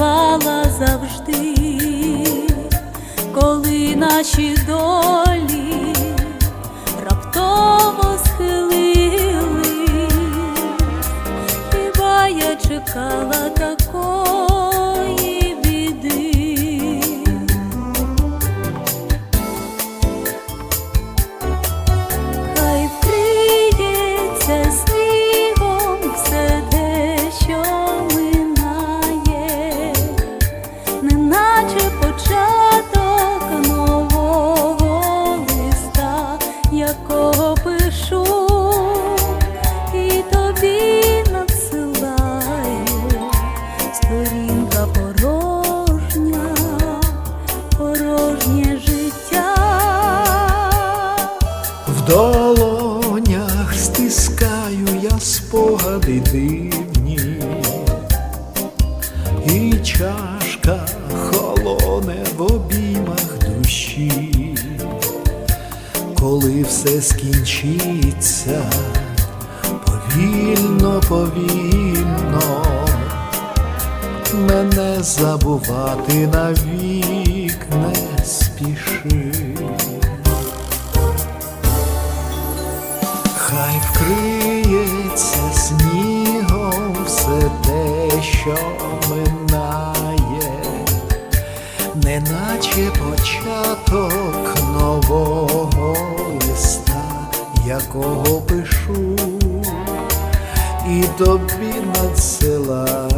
ставала завжди, коли наші долі раптово порожнє життя. В долонях стискаю я спогади дивні, і чашка холоне в обіймах душі, коли все скінчиться, повільно, повільно, мене забувати навік не спіши. Хай вкриється снігом все те, що минає, неначе початок нового листа, якого пишу, і тобі надсилаю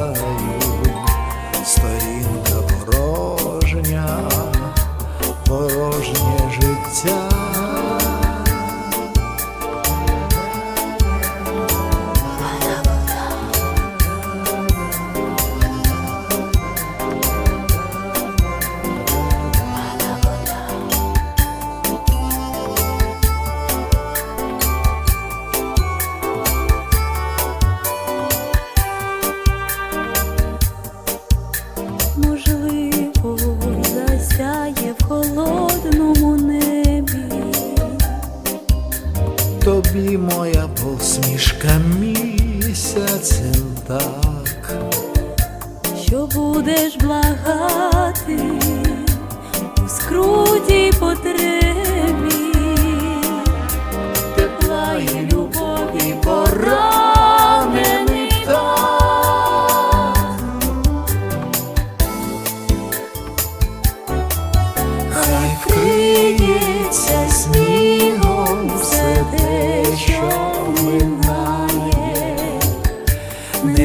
Тобі моя посмішка місяцем так, що будеш благати у скруті й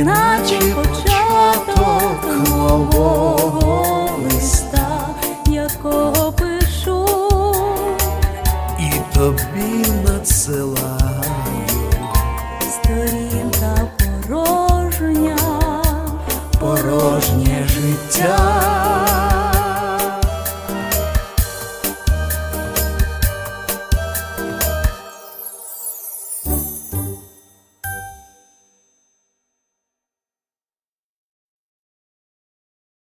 минає, неначе початок нового